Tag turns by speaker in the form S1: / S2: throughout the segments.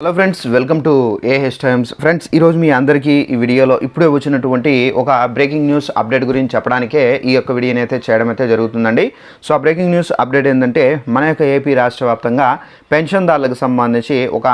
S1: Hello friends welcome to AH times friends ఈరోజు మీ అందరికీ ఈ వీడియోలో ఇప్పుడే వచ్చినటువంటి ఒక బ్రేకింగ్ న్యూస్ అప్డేట్ గురించి చెప్పడానికే ఈ యొక్క వీడియోని అయితే చేయడం అయితే జరుగుతుందండి. సో ఆ బ్రేకింగ్ న్యూస్ అప్డేట్ ఏంటంటే మన యొక్క ఏపీ రాష్ట్ర వ్యాప్తంగా పెన్షన్దారులకు సంబంధించి ఒక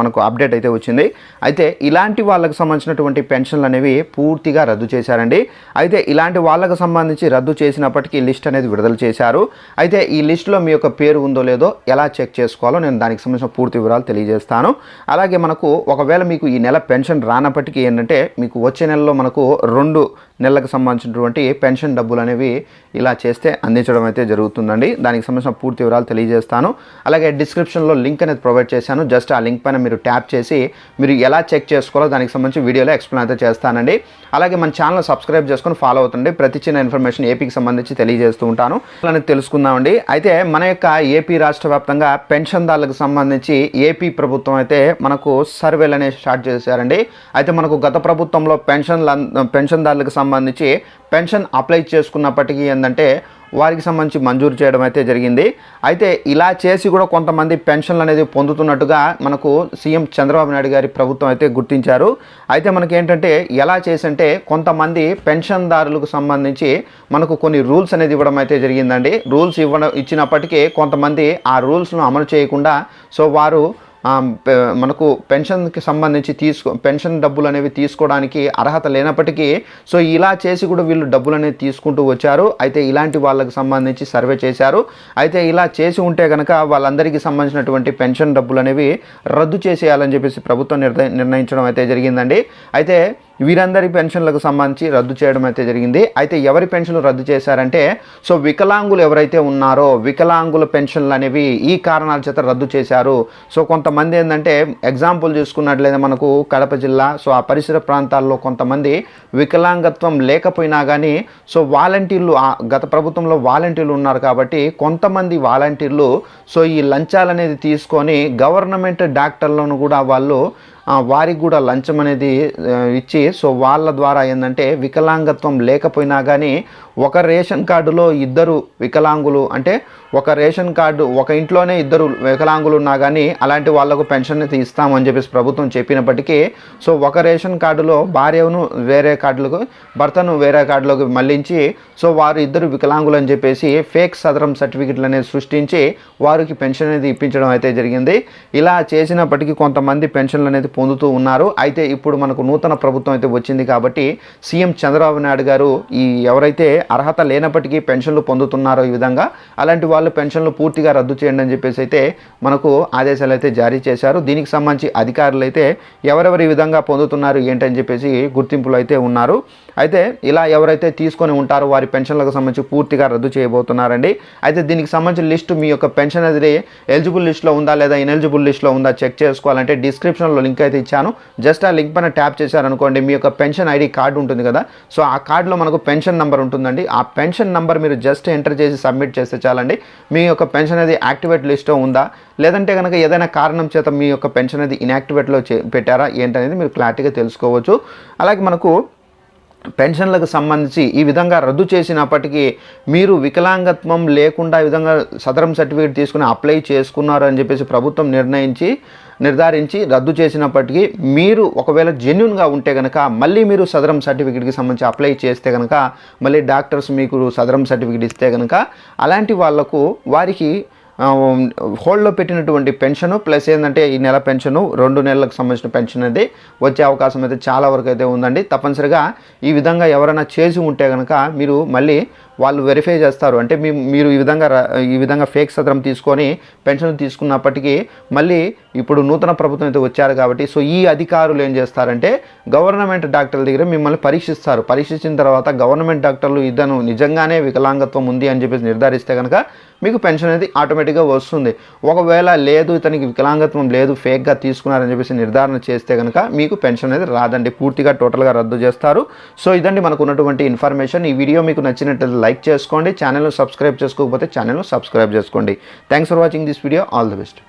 S1: మనకు అప్డేట్ అయితే వచ్చింది. అయితే ఇలాంటి వాళ్ళకు సంబంధించినటువంటి పెన్షన్లు అనేవి పూర్తిగా రద్దు చేశారండి. అయితే ఇలాంటి వాళ్ళకు సంబంధించి రద్దు చేసినప్పటికీ లిస్ట్ అనేది విడుదల చేశారు. అయితే ఈ లిస్టులో మీ యొక్క పేరు ఉందో లేదో ఎలా చెక్ చేసుకోవాలో నేను దానికి సంబంధించిన పూర్తి వివరాలు తెలియజేస్తాను. అలాగే మనకు ఒకవేళ మీకు ఈ నెల పెన్షన్ రానప్పటికీ ఏంటంటే మీకు వచ్చే నెలలో మనకు రెండు నెలలకు సంబంధించినటువంటి పెన్షన్ డబ్బులు అనేవి ఇలా చేస్తే అందించడం అయితే జరుగుతుందండి. దానికి సంబంధించిన పూర్తి వివరాలు తెలియజేస్తాను. అలాగే డిస్క్రిప్షన్లో లింక్ అనేది ప్రొవైడ్ చేశాను. జస్ట్ ఆ లింక్ పైన మీరు ట్యాప్ చేసి మీరు ఎలా చెక్ చేసుకోవాలో దానికి సంబంధించి వీడియోలో ఎక్స్ప్లెయిన్ అయితే చేస్తానండి. అలాగే మన ఛానల్ సబ్స్క్రైబ్ చేసుకొని ఫాలో అవుతుండే ప్రతి చిన్న ఇన్ఫర్మేషన్ ఏపీకి సంబంధించి తెలియజేస్తూ ఉంటాను. అలానే తెలుసుకుందామండి. అయితే మన యొక్క ఏపీ రాష్ట్ర వ్యాప్తంగా పెన్షన్దారులకు సంబంధించి ఏపీ ప్రభుత్వం అయితే మనకు సర్వేలు అనేవి స్టార్ట్ చేశారండి. అయితే మనకు గత ప్రభుత్వంలో పెన్షన్ పెన్షన్దారులకు సంబంధించి సంబంధించి పెన్షన్ అప్లై చేసుకున్నప్పటికీ ఏంటంటే వారికి సంబంధించి మంజూరు చేయడం అయితే జరిగింది. అయితే ఇలా చేసి కూడా కొంతమంది పెన్షన్లు అనేది పొందుతున్నట్టుగా మనకు సీఎం చంద్రబాబు నాయుడు గారి ప్రభుత్వం అయితే గుర్తించారు. అయితే మనకి ఏంటంటే ఎలా చేసంటే కొంతమంది పెన్షన్దారులకు సంబంధించి మనకు కొన్ని రూల్స్ అనేది ఇవ్వడం అయితే జరిగిందండి. రూల్స్ ఇవ్వడం ఇచ్చినప్పటికీ కొంతమంది ఆ రూల్స్ను అమలు చేయకుండా సో వారు మనకు పెన్షన్కి సంబంధించి తీసుకో పెన్షన్ డబ్బులు అనేవి తీసుకోవడానికి అర్హత లేనప్పటికీ సో ఇలా చేసి కూడా వీళ్ళు డబ్బులు అనేవి తీసుకుంటూ వచ్చారు. అయితే ఇలాంటి వాళ్ళకి సంబంధించి సర్వే చేశారు. అయితే ఇలా చేసి ఉంటే కనుక వాళ్ళందరికీ సంబంధించినటువంటి పెన్షన్ డబ్బులు అనేవి రద్దు చేసేయాలని చెప్పేసి ప్రభుత్వం నిర్ణయించడం అయితే జరిగిందండి. అయితే వీరందరి పెన్షన్లకు సంబంధించి రద్దు చేయడం అయితే జరిగింది. అయితే ఎవరి పెన్షన్లు రద్దు చేశారంటే సో వికలాంగులు ఎవరైతే ఉన్నారో వికలాంగుల పెన్షన్లు అనేవి ఈ కారణాల చేత రద్దు చేశారు. సో కొంతమంది ఏంటంటే ఎగ్జాంపుల్ చూసుకున్నట్లయితే మనకు కడప జిల్లా సో ఆ పరిసర ప్రాంతాల్లో కొంతమంది వికలాంగత్వం లేకపోయినా కానీ సో వాలంటీర్లు గత ప్రభుత్వంలో వాలంటీర్లు ఉన్నారు కాబట్టి కొంతమంది వాలంటీర్లు సో ఈ లంచాలు అనేది తీసుకొని గవర్నమెంట్ డాక్టర్లను కూడా వాళ్ళు వారికి కూడా లంచం అనేది ఇచ్చి సో వాళ్ళ ద్వారా ఏంటంటే వికలాంగత్వం లేకపోయినా కానీ ఒక రేషన్ కార్డులో ఇద్దరు వికలాంగులు అంటే ఒక రేషన్ కార్డు ఒక ఇంట్లోనే ఇద్దరు వికలాంగులు ఉన్నా కానీ అలాంటి వాళ్ళకు పెన్షన్ అయితే ఇస్తామని చెప్పేసి ప్రభుత్వం చెప్పినప్పటికీ సో ఒక రేషన్ కార్డులో భార్యను వేరే కార్డులకు భర్తను వేరే కార్డులోకి మళ్ళించి సో వారు ఇద్దరు వికలాంగులు అని చెప్పేసి ఫేక్ సదరం సర్టిఫికెట్లు అనేది సృష్టించి వారికి పెన్షన్ అనేది ఇప్పించడం అయితే జరిగింది. ఇలా చేసినప్పటికీ కొంతమంది పెన్షన్లు అనేది పొందుతూ ఉన్నారు. అయితే ఇప్పుడు మనకు నూతన ప్రభుత్వం అయితే వచ్చింది కాబట్టి సీఎం చంద్రబాబు నాయుడు గారు ఈ ఎవరైతే అర్హత లేనప్పటికీ పెన్షన్లు పొందుతున్నారో ఈ విధంగా అలాంటి వాళ్ళు పెన్షన్లు పూర్తిగా రద్దు చేయండి అని చెప్పేసి అయితే మనకు ఆదేశాలు అయితే జారీ చేశారు. దీనికి సంబంధించి అధికారులు అయితే ఎవరెవరు ఈ విధంగా పొందుతున్నారు ఏంటని చెప్పేసి గుర్తింపులు అయితే ఉన్నారు. అయితే ఇలా ఎవరైతే తీసుకొని ఉంటారో వారి పెన్షన్లకు సంబంధించి పూర్తిగా రద్దు చేయబోతున్నారండి. అయితే దీనికి సంబంధించిన లిస్టు మీ యొక్క పెన్షన్ అది ఎలిజిబుల్ లిస్ట్లో ఉందా లేదా ఇనెలిజిబుల్ లిస్ట్లో ఉందా చెక్ చేసుకోవాలంటే డిస్క్రిప్షన్లో లింక్ అయితే ఇచ్చాను. జస్ట్ ఆ లింక్ పైన ట్యాప్ చేశారనుకోండి మీ యొక్క పెన్షన్ ఐడి కార్డు ఉంటుంది కదా. సో ఆ కార్డులో మనకు పెన్షన్ నెంబర్ ఉంటుందండి. ఆ పెన్షన్ నెంబర్ మీరు జస్ట్ ఎంటర్ చేసి సబ్మిట్ చేస్తే చాలండి. మీ యొక్క పెన్షన్ అనేది యాక్టివేట్ లిస్ట్లో ఉందా? లేదంటే కనుక ఏదైనా కారణం చేత మీ యొక్క పెన్షన్ అనేది ఇన్యాక్టివేట్లో చే పెట్టారా? ఏంటనేది మీరు క్లారిటీగా తెలుసుకోవచ్చు. అలాగే మనకు పెన్షన్లకు సంబంధించి ఈ విధంగా రద్దు చేసినప్పటికీ మీరు వికలాంగత్వం లేకుండా ఈ విధంగా సదరం సర్టిఫికేట్ తీసుకుని అప్లై చేసుకున్నారు అని చెప్పేసి ప్రభుత్వం నిర్ణయించి నిర్ధారించి రద్దు చేసినప్పటికీ మీరు ఒకవేళ జెన్యున్గా ఉంటే కనుక మళ్ళీ మీరు సదరం సర్టిఫికేట్కి సంబంధించి అప్లై చేస్తే కనుక మళ్ళీ డాక్టర్స్ మీకు సదరం సర్టిఫికేట్ ఇస్తే కనుక అలాంటి వాళ్ళకు వారికి హోల్డ్లో పెట్టినటువంటి పెన్షను ప్లస్ ఏంటంటే ఈ నెల పెన్షన్ రెండు నెలలకు సంబంధించిన పెన్షన్ అనేది వచ్చే అవకాశం అయితే చాలా వరకు అయితే ఉందండి. తప్పనిసరిగా ఈ విధంగా ఎవరైనా చేసి ఉంటే కనుక మీరు మళ్ళీ వాళ్ళు వెరిఫై చేస్తారు. అంటే మీ మీరు ఈ విధంగా ఈ విధంగా ఫేక్ సత్రం తీసుకొని పెన్షన్ తీసుకున్నప్పటికీ మళ్ళీ ఇప్పుడు నూతన ప్రభుత్వం అయితే వచ్చారు కాబట్టి సో ఈ అధికారులు ఏం చేస్తారంటే గవర్నమెంట్ డాక్టర్ల దగ్గర మిమ్మల్ని పరీక్షిస్తారు. పరీక్షించిన తర్వాత గవర్నమెంట్ డాక్టర్లు ఇతను నిజంగానే వికలాంగత్వం ఉంది అని చెప్పేసి నిర్ధారిస్తే కనుక మీకు పెన్షన్ అనేది ఆటోమేటిక్గా వస్తుంది. ఒకవేళ లేదు ఇతనికి వికలాంగత్వం లేదు ఫేక్గా తీసుకున్నారని చెప్పేసి నిర్ధారణ చేస్తే కనుక మీకు పెన్షన్ అనేది రాదండి. పూర్తిగా టోటల్గా రద్దు చేస్తారు. సో ఇదండి మనకు ఉన్నటువంటి ఇన్ఫర్మేషన్ ఈ వీడియో మీకు నచ్చినట్లయితే లైక్ చేసుకోండి ఛానల్ను సబ్స్క్రైబ్ చేసుకోకపోతే ఛానల్ను సబ్స్క్రైబ్ చేసుకోండి. Thanks for watching this video all the best